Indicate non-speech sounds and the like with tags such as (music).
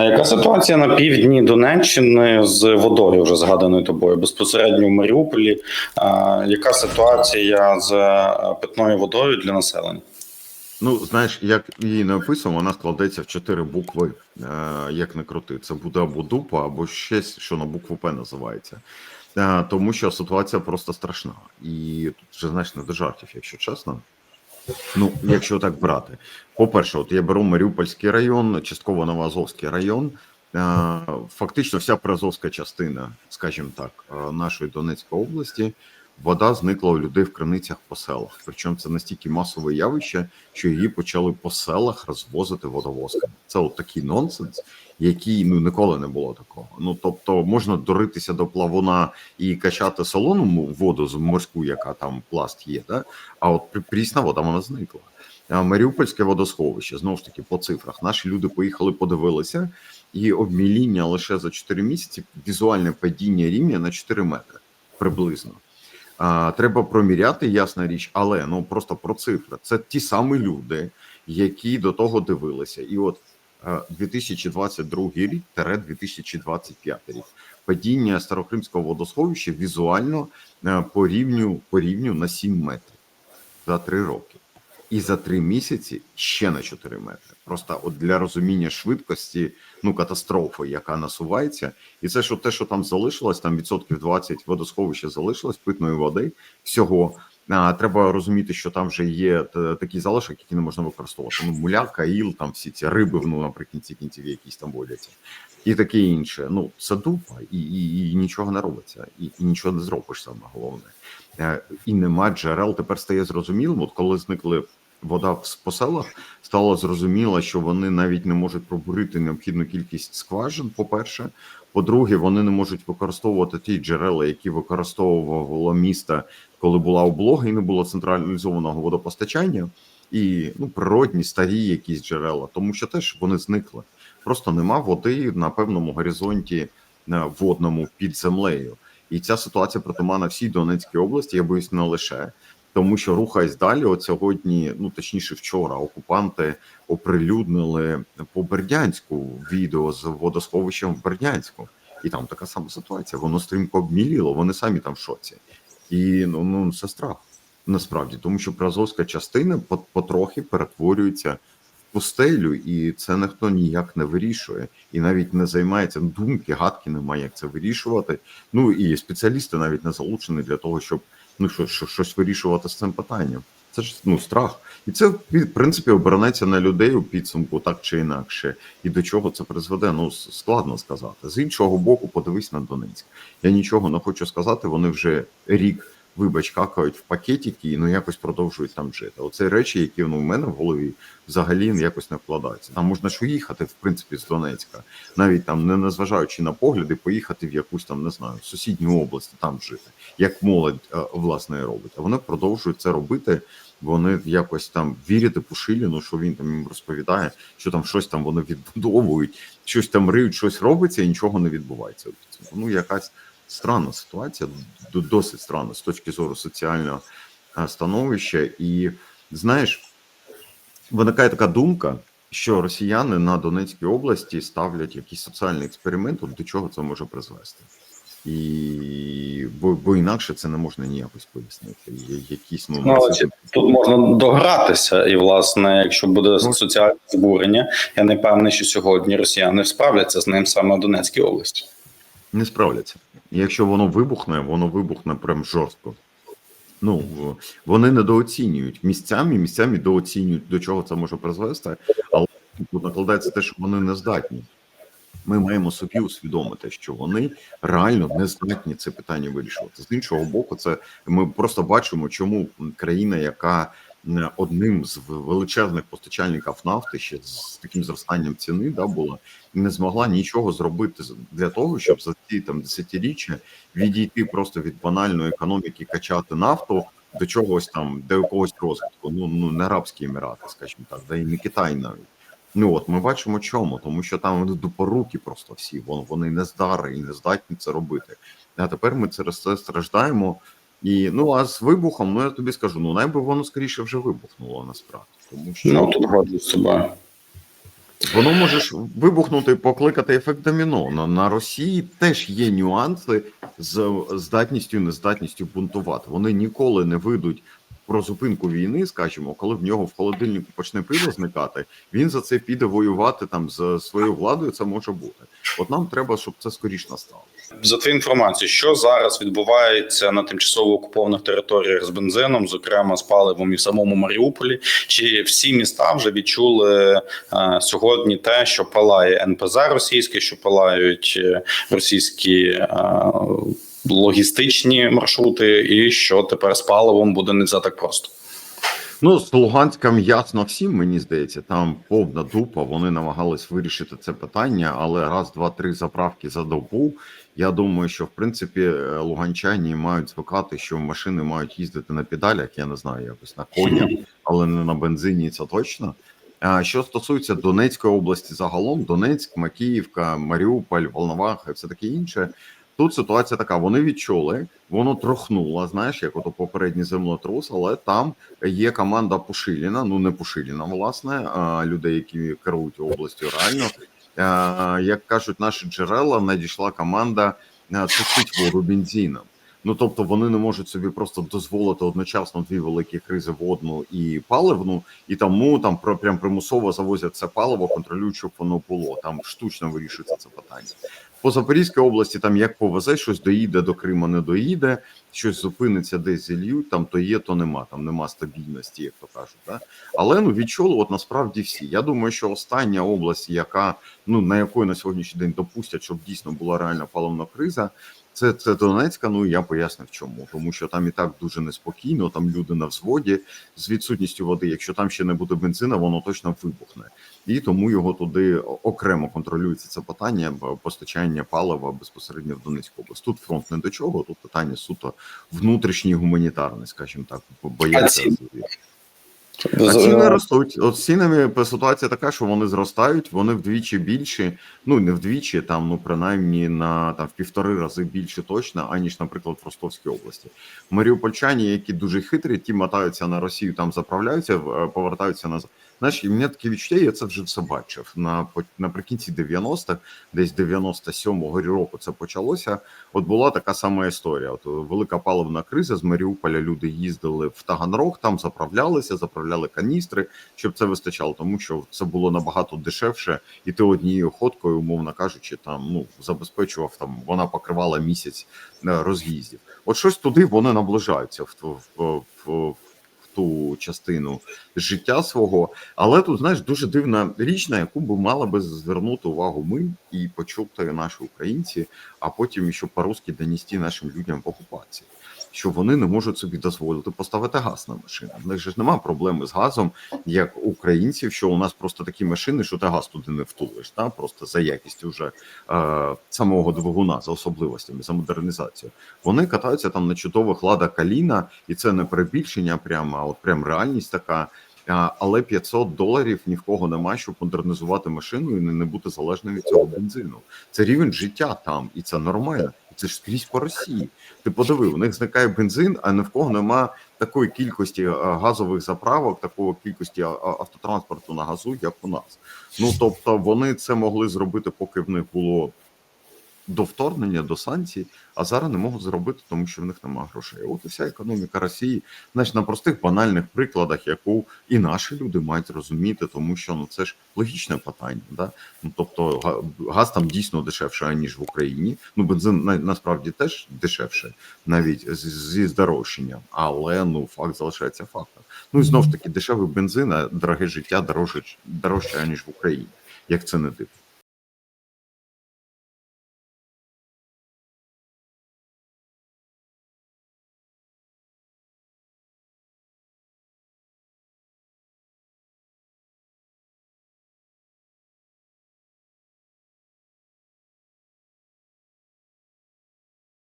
А яка ситуація на півдні Донеччини з водою, вже згаданою тобою, безпосередньо в Маріуполі? А, яка ситуація з е, питною водою для населення? Ну, знаєш, як її не описуємо, вона складається в чотири букви, е, як не крути. Це буде або дупа, або щось, що на букву П називається. Е, тому що ситуація просто страшна. І тут вже знаєш не до жартів, якщо чесно. Ну, якщо так брати, по-перше, от я беру Маріупольський район, частково Новоазовський район. Е, Фактично, вся приазовська частина, скажімо так, е, нашої Донецької області, вода зникла у людей в криницях по селах. Причому це настільки масове явище, що її почали по селах розвозити водовозками. Це от такий нонсенс, який ну ніколи не було такого. Ну тобто, можна доритися до плавуна і качати солону воду з морську, яка там пласт є, да? а от прісна вода вона зникла. Маріупольське водосховище знову ж таки по цифрах. Наші люди поїхали, подивилися, і обміління лише за 4 місяці візуальне падіння рівня на 4 метри приблизно. А, треба проміряти, ясна річ, але ну просто про цифри. Це ті самі люди, які до того дивилися. І от 2022 рік тере 2025 рік. Падіння старокримського водосховища візуально е, по рівню по рівню на 7 метрів за 3 роки. І за 3 місяці ще на 4 метри. Просто от для розуміння швидкості, ну катастрофи, яка насувається, і це що те, що там залишилось, там відсотків 20 водосховища залишилось питної води всього. Треба розуміти, що там вже є т- такий залишок, який не можна використовувати. Ну, муляка, іл, там всі ці риби, ну наприкінці кінців, якісь там водяться, і таке інше. Ну це дупа, і, і, і нічого не робиться, і, і нічого не зробиш саме головне. Е, І нема джерел. Тепер стає зрозумілим. От коли зникли вода в по селах, стало зрозуміло, що вони навіть не можуть пробурити необхідну кількість скважин. По перше, по-друге, вони не можуть використовувати ті джерела, які використовувало місто, коли була облога і не було централізованого водопостачання, і ну природні старі якісь джерела, тому що теж вони зникли. Просто нема води на певному горизонті е, водному під землею. І ця ситуація притаманна всій Донецькій області, я боюсь, не лише. Тому що рухаясь далі, от сьогодні, ну точніше, вчора окупанти оприлюднили по Бердянську відео з водосховищем в Бердянську, і там така сама ситуація. Воно стрімко обміліло, вони самі там в шоці, і ну, ну це страх насправді, тому що Празовська частина потрохи перетворюється в пустелю, і це ніхто ніяк не вирішує, і навіть не займається думки, гадки немає, як це вирішувати. Ну і спеціалісти навіть не залучені для того, щоб ну що, що щось вирішувати з цим питанням. Це ж ну страх, і це в принципі обернеться на людей у підсумку, так чи інакше. І до чого це призведе? Ну складно сказати. З іншого боку, подивись на Донецьк. Я нічого не хочу сказати. Вони вже рік, вибач, какають в пакетики і ну якось продовжують там жити. Оце речі, які ну, в мене в голові взагалі якось не вкладаються. Там можна ж уїхати, в принципі, з Донецька, навіть там не незважаючи на погляди, поїхати в якусь там не знаю сусідню область, там жити, як молодь е, власне робить. А вони продовжують це робити. Вони якось там вірять Пушиліну, що він там їм розповідає, що там щось там вони відбудовують, щось там риють, щось робиться, і нічого не відбувається. Ну якась странна ситуація, досить странна з точки зору соціального е, становища. І знаєш, виникає така думка, що росіяни на Донецькій області ставлять якийсь соціальний експеримент, до чого це може призвести. І бо, бо інакше це не можна ніякось пояснити. Є якісь ну, Ну, чи тут можна догратися, і власне, якщо буде соціальне збурення, я не певний, що сьогодні росіяни справляться з ним саме в Донецькій області. Не справляться. Якщо воно вибухне, воно вибухне прям жорстко. Ну вони недооцінюють місцями, місцями дооцінюють до чого це може призвести, але тут накладається те, що вони не здатні. Ми маємо собі усвідомити, що вони реально не здатні це питання вирішувати. З іншого боку, це ми просто бачимо, чому країна, яка одним з величезних постачальників нафти ще з таким зростанням ціни, да була не змогла нічого зробити для того, щоб за ці там десятиріччя відійти просто від банальної економіки, качати нафту до чогось там, до якогось розвитку. Ну ну не Арабські Емірати, скажімо так, да і не Китай навіть. Ну от ми бачимо чому, тому що там вони дупоруки просто всі, вон вони не здари і не здатні це робити. А тепер ми через це страждаємо. І ну а з вибухом, ну я тобі скажу, ну найби воно скоріше вже вибухнуло насправді, тому що Ну тут з. Воно може ж вибухнути і покликати ефект доміно. На, на Росії теж є нюанси з здатністю і нездатністю бунтувати. Вони ніколи не вийдуть про зупинку війни, скажімо, коли в нього в холодильнику почне пиво зникати, він за це піде воювати там з своєю владою. Це може бути. От нам треба, щоб це скоріш настало. За твою інформацію, що зараз відбувається на тимчасово окупованих територіях з бензином, зокрема з паливом і в самому Маріуполі, чи всі міста вже відчули е, сьогодні те, що палає НПЗ російське, що палають е, російські е, логістичні маршрути, і що тепер з паливом буде не все так просто. Ну, з Луганськом ясно всім, мені здається, там повна дупа. Вони намагались вирішити це питання, але раз, два, три заправки за добу. Я думаю, що в принципі е, луганчані мають звикати, що машини мають їздити на педалях, я не знаю, якось на конях, (laughs) але не на бензині. Це точно. А що стосується Донецької області, загалом Донецьк, Макіївка, Маріуполь, Волноваха і все таке інше. Тут ситуація така: вони відчули, воно трохнуло, знаєш, як ото попередній землетрус, але там є команда Пушиліна, ну не Пушиліна, власне, а людей, які керують областю реально. Як кажуть наші джерела, надійшла команда тушить воду бензином. Ну тобто вони не можуть собі просто дозволити одночасно дві великі кризи водну і паливну, і тому там про прям примусово завозять це паливо, контролюють, щоб воно було. Там штучно вирішується це питання. По Запорізькій області там як повезе, щось доїде до Криму, не доїде, щось зупиниться, десь зільють, там то є, то нема, там нема стабільності, як то кажуть. Да? Але ну відчули, от насправді всі. Я думаю, що остання область, яка ну на якої на сьогоднішній день допустять, щоб дійсно була реальна паливна криза. Це це Донецька. Ну я пояснив чому, тому що там і так дуже неспокійно. Там люди на взводі з відсутністю води. Якщо там ще не буде бензина, воно точно вибухне, і тому його туди окремо контролюється це питання постачання палива безпосередньо в Донецьку область. Тут фронт не до чого. Тут питання суто внутрішнє гуманітарне, скажімо так, бояться. А ціни ростуть. От з цінами ситуація така, що вони зростають, вони вдвічі більші. Ну не вдвічі, там ну принаймні на там в півтори рази більше точно, аніж, наприклад, в Ростовській області. Маріупольчані, які дуже хитрі, ті мотаються на Росію, там заправляються, повертаються назад. Знаєш, і мене таке відчуття, я це вже все бачив. На наприкінці 90-х, десь 97-го року це почалося. От була така сама історія. От велика паливна криза з Маріуполя. Люди їздили в Таганрог, там заправлялися, заправляли каністри, щоб це вистачало, тому що це було набагато дешевше, і ти однією ходкою, умовно кажучи, там ну забезпечував там. Вона покривала місяць роз'їздів. От щось туди вони наближаються в в, в ту частину життя свого, але тут знаєш дуже дивна річ, на яку би мала би звернути увагу ми і почути наші українці, а потім ще по-русски донести нашим людям в окупації. Що вони не можуть собі дозволити поставити газ на машину. В них ж немає проблеми з газом, як українців, що у нас просто такі машини, що ти газ туди не втулиш, та просто за якістю вже е, самого двигуна, за особливостями, за модернізацією. Вони катаються там на чудових ладах каліна, і це не перебільшення, прямо от прям реальність така. Але 500 доларів ні в кого немає, щоб модернізувати машину і не бути залежним від цього бензину. Це рівень життя там, і це нормально. Це ж скрізь по Росії. Ти подиви, у них зникає бензин, а ні в кого нема такої кількості газових заправок, такої кількості автотранспорту на газу, як у нас. Ну тобто вони це могли зробити, поки в них було до вторгнення, до санкцій, а зараз не можуть зробити, тому що в них немає грошей. От і вся економіка Росії, значить, на простих банальних прикладах, яку і наші люди мають розуміти, тому що ну це ж логічне питання. Да? Ну тобто газ там дійсно дешевше ніж в Україні. Ну бензин на, насправді теж дешевше, навіть зі здорожчанням, але ну факт залишається фактом. Ну і знов ж таки дешевий бензин, а дороге життя дорожче дорожче ніж в Україні, як це не дивно.